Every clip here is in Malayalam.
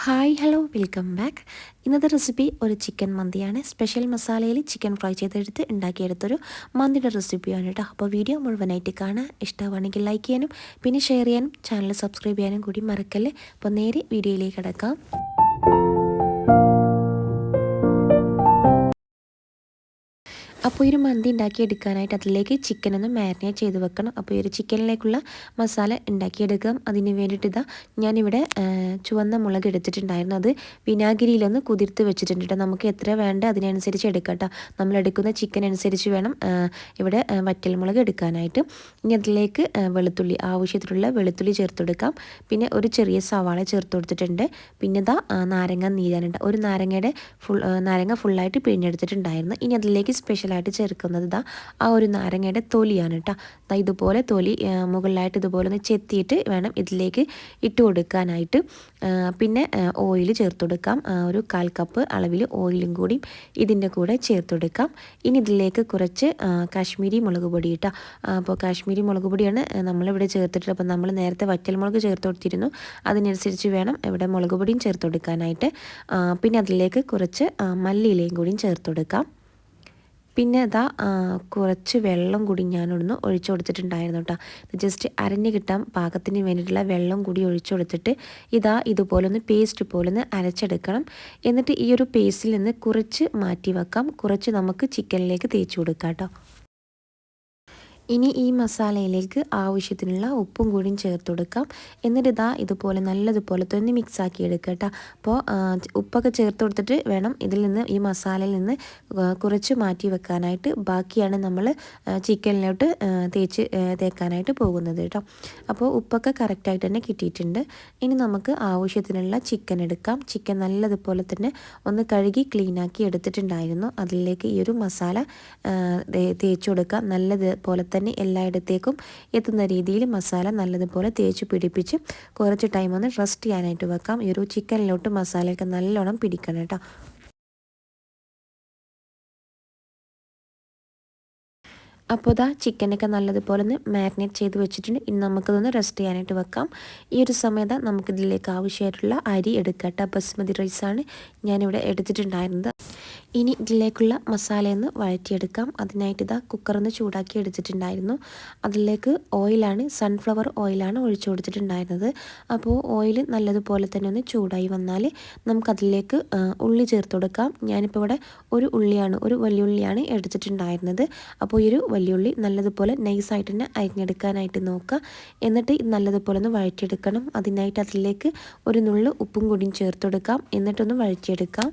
ഹായ് ഹലോ വെൽക്കം ബാക്ക് ഇന്നത്തെ റെസിപ്പി ഒരു ചിക്കൻ മന്തിയാണ്. സ്പെഷ്യൽ മസാലയിൽ ചിക്കൻ ഫ്രൈ ചെയ്തെടുത്ത് ഉണ്ടാക്കിയെടുത്തൊരു മന്തിയുടെ റെസിപ്പിയാണ് കേട്ടോ. അപ്പോൾ വീഡിയോ മുഴുവനായിട്ട് കാണാൻ ഇഷ്ടമാണെങ്കിൽ ലൈക്ക് ചെയ്യാനും പിന്നെ ഷെയർ ചെയ്യാനും ചാനൽ സബ്സ്ക്രൈബ് ചെയ്യാനും കൂടി മറക്കല്ലേ? അപ്പോൾ നേരെ വീഡിയോയിലേക്ക് കിടക്കാം. അപ്പോൾ ഒരു മന്തി ഉണ്ടാക്കി എടുക്കാനായിട്ട് അതിലേക്ക് ചിക്കൻ ഒന്ന് മാരിനേറ്റ് ചെയ്ത് വെക്കണം. അപ്പോൾ ഈ ഒരു ചിക്കനിലേക്കുള്ള മസാല ഉണ്ടാക്കിയെടുക്കാം. അതിന് വേണ്ടിയിട്ട് ഇതാ ഞാനിവിടെ ചുവന്ന മുളക് എടുത്തിട്ടുണ്ടായിരുന്നു. അത് വിനാഗിരിയിലൊന്ന് കുതിർത്ത് വെച്ചിട്ടുണ്ട് കേട്ടോ നമുക്ക് എത്ര വേണ്ട അതിനനുസരിച്ച് എടുക്കാം കേട്ടോ നമ്മൾ എടുക്കുന്ന ചിക്കൻ അനുസരിച്ച് വേണം ഇവിടെ വറ്റൽ മുളക് എടുക്കാനായിട്ട്. ഇനി അതിലേക്ക് വെളുത്തുള്ളി ആവശ്യത്തിലുള്ള വെളുത്തുള്ളി ചേർത്ത് കൊടുക്കാം. പിന്നെ ഒരു ചെറിയ സവാള ചേർത്ത് കൊടുത്തിട്ടുണ്ട്. പിന്നെ ഇതാ നാരങ്ങ നീരാനുണ്ട്. ഒരു നാരങ്ങയുടെ ഫുൾ നാരങ്ങ ഫുള്ളായിട്ട് പിഴിഞ്ഞെടുത്തിട്ടുണ്ടായിരുന്നു. ഇനി അതിലേക്ക് സ്പെഷ്യൽ മുകളിലായിട്ട് ചേർക്കുന്നത് ഇതാ ആ ഒരു നാരങ്ങയുടെ തൊലിയാണ് കേട്ടോ ഇതുപോലെ തൊലി മുകളിലായിട്ട് ഇതുപോലെ ഒന്ന് ചെത്തിയിട്ട് വേണം ഇതിലേക്ക് ഇട്ട് കൊടുക്കാനായിട്ട്. പിന്നെ ഓയിൽ ചേർത്ത് കൊടുക്കാം. ഒരു കാൽ കപ്പ് അളവിൽ ഓയിലും കൂടി ഇതിന്റെ കൂടെ ചേർത്ത് കൊടുക്കാം. ഇനി ഇതിലേക്ക് കുറച്ച് കാശ്മീരി മുളക് പൊടി ഇട്ടാ അപ്പോൾ കാശ്മീരി മുളക് പൊടിയാണ് നമ്മളിവിടെ ചേർത്തിട്ട് അപ്പോൾ നമ്മൾ നേരത്തെ വറ്റൽ മുളക് ചേർത്ത് കൊടുത്തിരുന്നു. അതിനനുസരിച്ച് വേണം ഇവിടെ മുളക് പൊടിയും ചേർത്ത് കൊടുക്കാനായിട്ട്. പിന്നെ അതിലേക്ക് കുറച്ച് മല്ലിയിലയും കൂടിയും ചേർത്ത് കൊടുക്കാം. പിന്നെ അതാ കുറച്ച് വെള്ളം കൂടി ഞാനൊന്ന് ഒഴിച്ചു കൊടുത്തിട്ടുണ്ടായിരുന്നു കേട്ടോ ജസ്റ്റ് അരഞ്ഞ് കിട്ടാൻ പാകത്തിന് വേണ്ടിയിട്ടുള്ള വെള്ളം കൂടി ഒഴിച്ചു കൊടുത്തിട്ട് ഇതാ ഇതുപോലെ ഒന്ന് പേസ്റ്റ് പോലെ ഒന്ന് അരച്ചെടുക്കണം. എന്നിട്ട് ഈ ഒരു പേസ്റ്റിൽ നിന്ന് കുറച്ച് മാറ്റി വെക്കാം കുറച്ച് നമുക്ക് ചിക്കനിലേക്ക് തേച്ച് കൊടുക്കാം കേട്ടോ ഇനി ഈ മസാലയിലേക്ക് ആവശ്യത്തിനുള്ള ഉപ്പും കൂടിയും ചേർത്ത് കൊടുക്കാം. എന്നിട്ട് ഇതാ ഇതുപോലെ നല്ലതുപോലെ തന്നെ മിക്സ് ആക്കി എടുക്കുക കേട്ടോ അപ്പോൾ ഉപ്പൊക്കെ ചേർത്ത് കൊടുത്തിട്ട് വേണം ഇതിൽ നിന്ന് ഈ മസാലയിൽ നിന്ന് കുറച്ച് മാറ്റി വെക്കാനായിട്ട് ബാക്കിയാണ് നമ്മൾ ചിക്കനിലോട്ട് തേച്ച് തേക്കാനായിട്ട് പോകുന്നത് കേട്ടോ അപ്പോൾ ഉപ്പൊക്കെ കറക്റ്റായിട്ട് തന്നെ കിട്ടിയിട്ടുണ്ട്. ഇനി നമുക്ക് ആവശ്യത്തിനുള്ള ചിക്കൻ എടുക്കാം. ചിക്കൻ നല്ലതുപോലെ തന്നെ ഒന്ന് കഴുകി ക്ലീനാക്കി എടുത്തിട്ടുണ്ടായിരുന്നു. അതിലേക്ക് ഈ ഒരു മസാല തേച്ച് കൊടുക്കാം. നല്ലതുപോലെ തന്നെ എല്ലായിടത്തേക്കും എത്തുന്ന രീതിയിൽ മസാല നല്ലതുപോലെ തേച്ച് പിടിപ്പിച്ച് കുറച്ച് ടൈം ഒന്ന് റെസ്റ്റ് ചെയ്യാനായിട്ട് വെക്കാം. ഈ ഒരു ചിക്കനിലോട്ട് മസാലയൊക്കെ നല്ലോണം പിടിക്കണം കേട്ടോ. അപ്പോൾ ഇതാ ചിക്കനൊക്കെ നല്ലതുപോലെ ഒന്ന് മാരിനേറ്റ് ചെയ്ത് വെച്ചിട്ടുണ്ട്. ഇനി നമുക്കതൊന്ന് റെസ്റ്റ് ചെയ്യാനായിട്ട് വെക്കാം. ഈ ഒരു സമയത്ത് നമുക്കിതിലേക്ക് ആവശ്യമായിട്ടുള്ള അരി എടുക്കട്ടെ ബസ്മതി റൈസാണ് ഞാനിവിടെ എടുത്തിട്ടുണ്ടായിരുന്നത്. ഇനി ഇതിലേക്കുള്ള മസാലയൊന്ന് വഴറ്റിയെടുക്കാം. അതിനായിട്ട് ഇതാ കുക്കറൊന്ന് ചൂടാക്കി എടുത്തിട്ടുണ്ടായിരുന്നു. അതിലേക്ക് ഓയിലാണ് സൺഫ്ലവർ ഓയിലാണ് ഒഴിച്ചു കൊടുത്തിട്ടുണ്ടായിരുന്നത്. അപ്പോൾ ഓയിൽ നല്ലതുപോലെ തന്നെ ഒന്ന് ചൂടായി വന്നാൽ നമുക്കതിലേക്ക് ഉള്ളി ചേർത്ത് കൊടുക്കാം. ഞാനിപ്പോൾ ഇവിടെ ഒരു ഉള്ളിയാണ് ഒരു വലിയ ഉള്ളിയാണ് എടുത്തിട്ടുണ്ടായിരുന്നത്. അപ്പോൾ ഈ ഒരു വലിയുള്ളി നല്ലതുപോലെ നൈസായിട്ട് തന്നെ അരിഞ്ഞെടുക്കാനായിട്ട് നോക്കുക. എന്നിട്ട് നല്ലതുപോലെ ഒന്ന് വഴറ്റിയെടുക്കണം. അതിനായിട്ട് അതിലേക്ക് ഒരു നുള്ളു ഉപ്പും കൂടിയും ചേർത്ത് കൊടുക്കാം. എന്നിട്ടൊന്ന് വഴറ്റിയെടുക്കാം.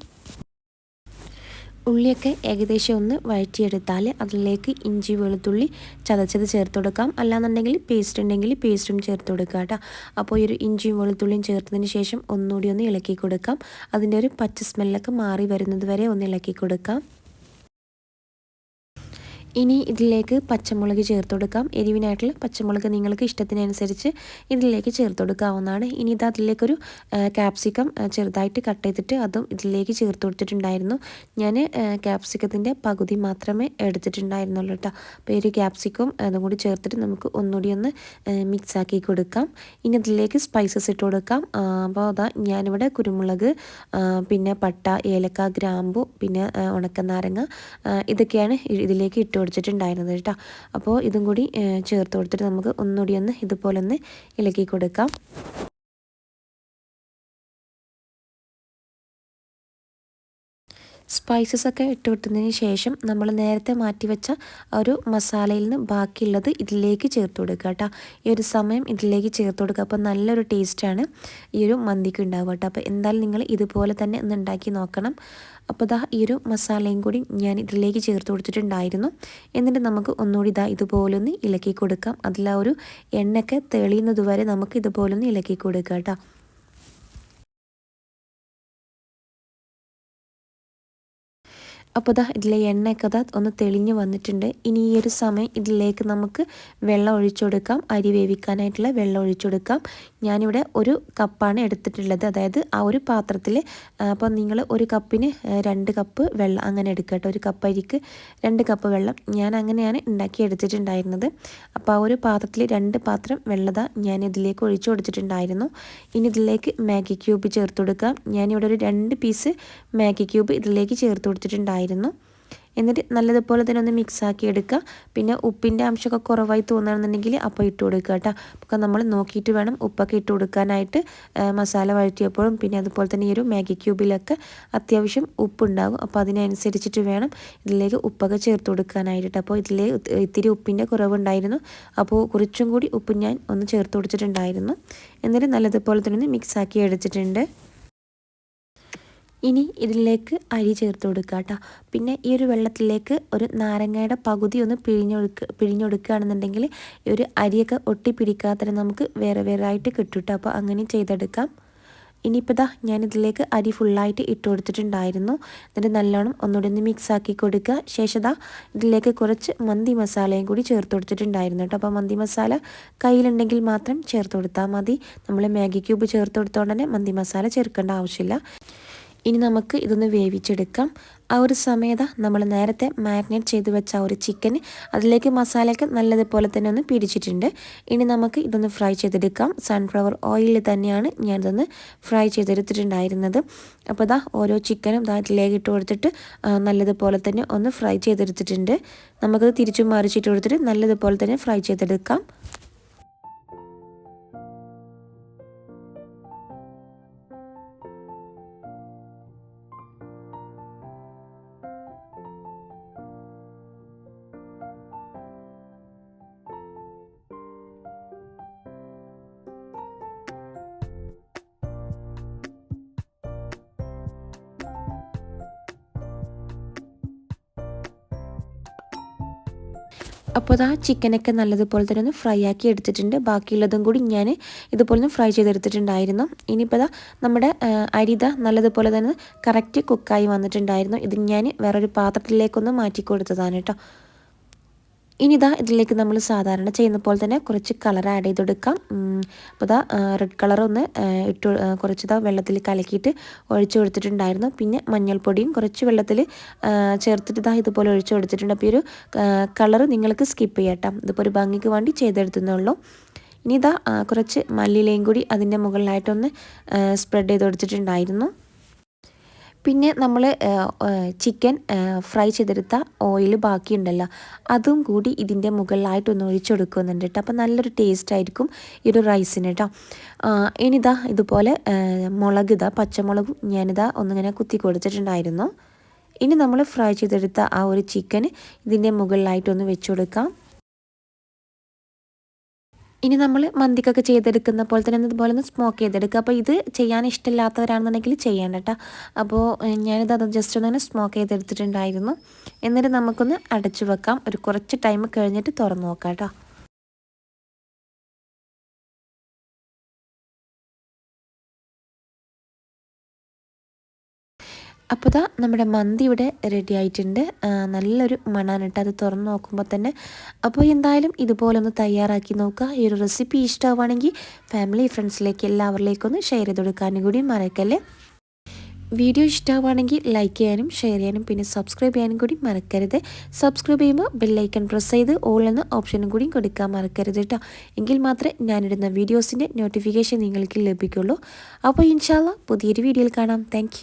ഉള്ളിയൊക്കെ ഏകദേശം ഒന്ന് വഴറ്റിയെടുത്താൽ അതിലേക്ക് ഇഞ്ചി വെളുത്തുള്ളി ചതച്ചത് ചേർത്ത് കൊടുക്കാം. അല്ലാന്നുണ്ടെങ്കിൽ പേസ്റ്റ് ഉണ്ടെങ്കിൽ പേസ്റ്റും ചേർത്ത് കൊടുക്കുക കേട്ടോ. അപ്പോൾ ഈ ഒരു ഇഞ്ചിയും വെളുത്തുള്ളിയും ചേർത്തതിന് ശേഷം ഒന്നുകൂടി ഒന്ന് ഇളക്കി കൊടുക്കാം. അതിന്റെ ഒരു പച്ച സ്മെല്ലൊക്കെ മാറി വരുന്നത് വരെ ഒന്ന് ഇളക്കി കൊടുക്കാം. ഇനി ഇതിലേക്ക് പച്ചമുളക് ചേർത്ത് കൊടുക്കാം. എരിവിനായിട്ടുള്ള പച്ചമുളക് നിങ്ങൾക്ക് ഇഷ്ടത്തിനനുസരിച്ച് ഇതിലേക്ക് ചേർത്ത് കൊടുക്കാവുന്നതാണ്. ഇനി ഇത് അതിലേക്കൊരു ക്യാപ്സിക്കം ചെറുതായിട്ട് കട്ട് ചെയ്തിട്ട് അതും ഇതിലേക്ക് ചേർത്ത് കൊടുത്തിട്ടുണ്ടായിരുന്നു. ഞാൻ ക്യാപ്സിക്കത്തിന്റെ പകുതി മാത്രമേ എടുത്തിട്ടുണ്ടായിരുന്നുള്ളൂ കേട്ടോ അപ്പോൾ ഒരു ക്യാപ്സിക്കം അതും കൂടി ചേർത്തിട്ട് നമുക്ക് ഒന്നുകൂടി ഒന്ന് മിക്സ് ആക്കി കൊടുക്കാം. ഇനി ഇതിലേക്ക് സ്പൈസസ് ഇട്ട് കൊടുക്കാം. അപ്പോൾ അതാ ഞാനിവിടെ കുരുമുളക് പിന്നെ പട്ട ഏലക്ക ഗ്രാമ്പു പിന്നെ ഉണക്ക നാരങ്ങ ഇതൊക്കെയാണ് ഇതിലേക്ക് ഇട്ട് കൊടുത്തിട്ടുണ്ടായിരുന്നത് കേട്ടോ. അപ്പോൾ ഇതും കൂടി ചേർത്ത് കൊടുത്തിട്ട് നമുക്ക് ഒന്നുകൂടി ഒന്ന് ഇതുപോലെ ഒന്ന് ഇളക്കി കൊടുക്കാം. സ്പൈസസ് ഒക്കെ ഇട്ട് ശേഷം നമ്മൾ നേരത്തെ മാറ്റി വെച്ച ഒരു മസാലയിൽ നിന്ന് ബാക്കിയുള്ളത് ഇതിലേക്ക് ചേർത്ത് കൊടുക്കുക കേട്ടോ. ഈ ഒരു സമയം ഇതിലേക്ക് ചേർത്ത് കൊടുക്കുക. അപ്പോൾ നല്ലൊരു ടേസ്റ്റാണ് ഈ ഒരു മന്തിക്ക് ഉണ്ടാവുക കേട്ടോ. അപ്പോൾ എന്തായാലും നിങ്ങൾ ഇതുപോലെ തന്നെ ഒന്ന് ഉണ്ടാക്കി നോക്കണം. അപ്പോൾ ഇതാ ഈ ഒരു മസാലയും കൂടി ഞാൻ ഇതിലേക്ക് ചേർത്ത് കൊടുത്തിട്ടുണ്ടായിരുന്നു. എന്നിട്ട് നമുക്ക് ഒന്നുകൂടി ഇതാ ഇതുപോലെ ഒന്ന് ഇളക്കി കൊടുക്കാം. അതിൽ ആ ഒരു എണ്ണയൊക്കെ തെളിയുന്നത് വരെ നമുക്ക് ഇതുപോലെ ഒന്ന് ഇളക്കി കൊടുക്കാം കേട്ടോ. അപ്പോൾ ഇതാ ഇതിലെ എണ്ണയൊക്കെ ഇതാ ഒന്ന് തെളിഞ്ഞ് വന്നിട്ടുണ്ട്. ഇനി ഈ ഒരു സമയം ഇതിലേക്ക് നമുക്ക് വെള്ളം ഒഴിച്ചു കൊടുക്കാം. അരി വേവിക്കാനായിട്ടുള്ള വെള്ളം ഒഴിച്ചു കൊടുക്കാം. ഞാനിവിടെ ഒരു കപ്പാണ് എടുത്തിട്ടുള്ളത്. അതായത് ആ ഒരു പാത്രത്തിൽ അപ്പോൾ നിങ്ങൾ ഒരു കപ്പിന് രണ്ട് കപ്പ് വെള്ളം അങ്ങനെ എടുക്കുക ഒരു കപ്പ് അരിക്ക് രണ്ട് കപ്പ് വെള്ളം ഞാൻ അങ്ങനെയാണ് ഉണ്ടാക്കി എടുത്തിട്ടുണ്ടായിരുന്നത്. അപ്പോൾ ആ ഒരു പാത്രത്തിൽ രണ്ട് പാത്രം വെള്ളത ഞാൻ ഇതിലേക്ക് ഒഴിച്ചു കൊടുത്തിട്ടുണ്ടായിരുന്നു. ഇനി ഇതിലേക്ക് മാഗി ക്യൂബ് ചേർത്ത് കൊടുക്കാം. ഞാനിവിടെ ഒരു രണ്ട് പീസ് മാഗി ക്യൂബ് ഇതിലേക്ക് ചേർത്ത് കൊടുത്തിട്ടുണ്ടായിരുന്നു. എന്നിട്ട് നല്ലതുപോലെ തന്നെ ഒന്ന് മിക്സാക്കി എടുക്കുക പിന്നെ ഉപ്പിന്റെ അംശമൊക്കെ കുറവായി തോന്നുകയാണെന്നുണ്ടെങ്കിൽ അപ്പോൾ ഇട്ട് കൊടുക്കുക കേട്ടോ. അപ്പോൾ നമ്മൾ നോക്കിയിട്ട് വേണം ഉപ്പൊക്കെ ഇട്ട് കൊടുക്കാനായിട്ട്. മസാല വഴറ്റിയപ്പോഴും പിന്നെ അതുപോലെ തന്നെ ഈ ഒരു മാഗി ക്യൂബിലൊക്കെ അത്യാവശ്യം ഉപ്പുണ്ടാകും. അപ്പോൾ അതിനനുസരിച്ചിട്ട് വേണം ഇതിലേക്ക് ഉപ്പൊക്കെ ചേർത്ത് കൊടുക്കാനായിട്ട്. അപ്പോൾ ഇതിലെ ഇത്തിരി ഉപ്പിന്റെ കുറവുണ്ടായിരുന്നു. അപ്പോൾ കുറച്ചും കൂടി ഉപ്പ് ഞാൻ ഒന്ന് ചേർത്ത് കൊടുത്തിട്ടുണ്ടായിരുന്നു. എന്നിട്ട് നല്ലതുപോലെ തന്നെ ഒന്ന് മിക്സാക്കി എടുത്തിട്ടുണ്ട്. ഇനി ഇതിലേക്ക് അരി ചേർത്ത് കൊടുക്കുക കേട്ടോ. പിന്നെ ഈ ഒരു വെള്ളത്തിലേക്ക് ഒരു നാരങ്ങയുടെ പകുതി ഒന്ന് പിഴിഞ്ഞൊടുക്കുക പിഴിഞ്ഞൊടുക്കുകയാണെന്നുണ്ടെങ്കിൽ ഈ ഒരു അരിയൊക്കെ ഒട്ടിപ്പിടിക്കാതെ നമുക്ക് വേറെ വേറെ ആയിട്ട് കിട്ടും കേട്ടോ. അപ്പോൾ അങ്ങനെ ചെയ്തെടുക്കാം. ഇനിയിപ്പോൾ ഇതാ ഞാനിതിലേക്ക് അരി ഫുള്ളായിട്ട് ഇട്ട് കൊടുത്തിട്ടുണ്ടായിരുന്നു. എന്നിട്ട് നല്ലോണം ഒന്നുകൂടി ഒന്ന് മിക്സ് ആക്കി കൊടുക്കുക. ശേഷം ഇതാ ഇതിലേക്ക് കുറച്ച് മന്തി മസാലയും കൂടി ചേർത്ത് കൊടുത്തിട്ടുണ്ടായിരുന്നു കേട്ടോ. അപ്പോൾ മന്തി മസാല കയ്യിലുണ്ടെങ്കിൽ മാത്രം ചേർത്ത് കൊടുത്താൽ മതി. നമ്മൾ മാഗി ക്യൂബ് ചേർത്ത് കൊടുത്തോണ്ട് തന്നെ മന്തി മസാല ചേർക്കേണ്ട ആവശ്യമില്ല. ഇനി നമുക്ക് ഇതൊന്ന് വേവിച്ചെടുക്കാം. ആ ഒരു സമയത്ത് നമ്മൾ നേരത്തെ മാരിനേറ്റ് ചെയ്ത് വെച്ച ആ ഒരു ചിക്കൻ അതിലേക്ക് മസാലയൊക്കെ നല്ലതുപോലെ തന്നെ ഒന്ന് പിടിച്ചിട്ടുണ്ട്. ഇനി നമുക്ക് ഇതൊന്ന് ഫ്രൈ ചെയ്തെടുക്കാം. സൺഫ്ലവർ ഓയിലിൽ തന്നെയാണ് ഞാനിതൊന്ന് ഫ്രൈ ചെയ്തെടുത്തിട്ടുണ്ടായിരുന്നത്. അപ്പോൾ ഇതാ ഓരോ ചിക്കനും ഇതാ ഇതിലേക്ക് ഇട്ട് കൊടുത്തിട്ട് നല്ലതുപോലെ തന്നെ ഒന്ന് ഫ്രൈ ചെയ്തെടുത്തിട്ടുണ്ട്. നമുക്കത് തിരിച്ചും മറിച്ചിട്ട് കൊടുത്തിട്ട് നല്ലതുപോലെ തന്നെ ഫ്രൈ ചെയ്തെടുക്കാം. അപ്പോൾ അത് ആ ചിക്കനൊക്കെ നല്ലതുപോലെ തന്നെ ഒന്ന് ഫ്രൈ ആക്കി എടുത്തിട്ടുണ്ട്. ബാക്കിയുള്ളതും കൂടി ഞാൻ ഇതുപോലെ ഒന്ന് ഫ്രൈ ചെയ്തെടുത്തിട്ടുണ്ടായിരുന്നു. ഇനിയിപ്പോൾ നമ്മുടെ അരിത നല്ലതുപോലെ തന്നെ കറക്റ്റ് കുക്കായി വന്നിട്ടുണ്ടായിരുന്നു. ഇത് ഞാൻ വേറൊരു പാത്രത്തിലേക്കൊന്ന് മാറ്റി കൊടുത്തതാണ് കേട്ടോ. ഇനി ഇതാ ഇതിലേക്ക് നമ്മൾ സാധാരണ ചെയ്യുന്ന പോലെ തന്നെ കുറച്ച് കളർ ആഡ് ചെയ്ത് കൊടുക്കാം അപ്പോൾ ഇതാ റെഡ് കളർ ഒന്ന് ഇട്ട് കുറച്ച് ഇതാ വെള്ളത്തിൽ കലക്കിയിട്ട് ഒഴിച്ചു കൊടുത്തിട്ടുണ്ടായിരുന്നു. പിന്നെ മഞ്ഞൾപ്പൊടിയും കുറച്ച് വെള്ളത്തിൽ ചേർത്തിട്ട് ഇതാ ഇതുപോലെ ഒഴിച്ചു കൊടുത്തിട്ടുണ്ട്. അപ്പോൾ ഒരു കളർ നിങ്ങൾക്ക് സ്കിപ്പ് ചെയ്യട്ടാം. ഇതിപ്പോൾ ഒരു ഭംഗിക്ക് വേണ്ടി ചെയ്തെടുത്തുന്നുള്ളൂ ഇനി ഇതാ കുറച്ച് മല്ലിയിലയും കൂടി അതിന്റെ മുകളിലായിട്ടൊന്ന് സ്പ്രെഡ് ചെയ്ത് കൊടുത്തിട്ടുണ്ടായിരുന്നു. പിന്നെ നമ്മൾ ചിക്കൻ ഫ്രൈ ചെയ്തെടുത്ത ഓയിൽ ബാക്കിയുണ്ടല്ലോ അതും കൂടി ഇതിന്റെ മുകളിലായിട്ടൊന്ന് ഒഴിച്ചു കൊടുക്കുന്നുണ്ട് കേട്ടോ അപ്പോൾ നല്ലൊരു ടേസ്റ്റ് ആയിരിക്കും ഈ ഒരു റൈസിന് കേട്ടോ ഇനിതാ ഇതുപോലെ മുളക് ഇതാ പച്ചമുളകും ഞാനിതാ ഒന്നിങ്ങനെ കുത്തി കൊടുത്തിട്ടുണ്ടായിരുന്നു. ഇനി നമ്മൾ ഫ്രൈ ചെയ്തെടുത്ത ആ ഒരു ചിക്കൻ ഇതിന്റെ മുകളിലായിട്ടൊന്ന് വെച്ചു കൊടുക്കാം ഇനി നമ്മൾ മന്തിക്കൊക്കെ ചെയ്തെടുക്കുന്ന പോലെ തന്നെ ഇതുപോലെ ഒന്ന് സ്മോക്ക് ചെയ്തെടുക്കുക. അപ്പോൾ ഇത് ചെയ്യാൻ ഇഷ്ടമില്ലാത്തവരാണെന്നുണ്ടെങ്കിൽ ചെയ്യേണ്ട കേട്ടോ അപ്പോൾ ഞാനിത് അത് ജസ്റ്റ് ഒന്ന് സ്മോക്ക് ചെയ്തെടുത്തിട്ടുണ്ടായിരുന്നു. എന്നിട്ട് നമുക്കൊന്ന് അടച്ചു വെക്കാം ഒരു കുറച്ച് ടൈം കഴിഞ്ഞിട്ട് തുറന്നു നോക്കാം കേട്ടോ അപ്പോൾ ഇതാ നമ്മുടെ മന്തി ഇവിടെ റെഡി ആയിട്ടുണ്ട്. നല്ലൊരു മണാണ് കേട്ടോ. അത് തുറന്ന് നോക്കുമ്പോൾ തന്നെ. അപ്പോൾ എന്തായാലും ഇതുപോലെ ഒന്ന് തയ്യാറാക്കി നോക്കുക ഈ ഒരു റെസിപ്പി ഇഷ്ടമാവുകയാണെങ്കിൽ ഫാമിലി ഫ്രണ്ട്സിലേക്ക് എല്ലാവരിലേക്കും ഒന്ന് ഷെയർ ചെയ്ത് കൊടുക്കാനും കൂടി മറക്കല്ലേ? വീഡിയോ ഇഷ്ടമാവുകയാണെങ്കിൽ ലൈക്ക് ചെയ്യാനും ഷെയർ ചെയ്യാനും പിന്നെ സബ്സ്ക്രൈബ് ചെയ്യാനും കൂടി മറക്കരുത്. സബ്സ്ക്രൈബ് ചെയ്യുമ്പോൾ ബെല്ലൈക്കൺ പ്രസ് ചെയ്ത് ഓൾ എന്ന ഓപ്ഷനും കൂടി കൊടുക്കാൻ മറക്കരുത് കേട്ടോ. എങ്കിൽ മാത്രമേ ഞാനിടുന്ന വീഡിയോസിന്റെ നോട്ടിഫിക്കേഷൻ നിങ്ങൾക്ക് ലഭിക്കുള്ളൂ. അപ്പോൾ ഇൻഷാല്ല പുതിയൊരു വീഡിയോയിൽ കാണാം. താങ്ക്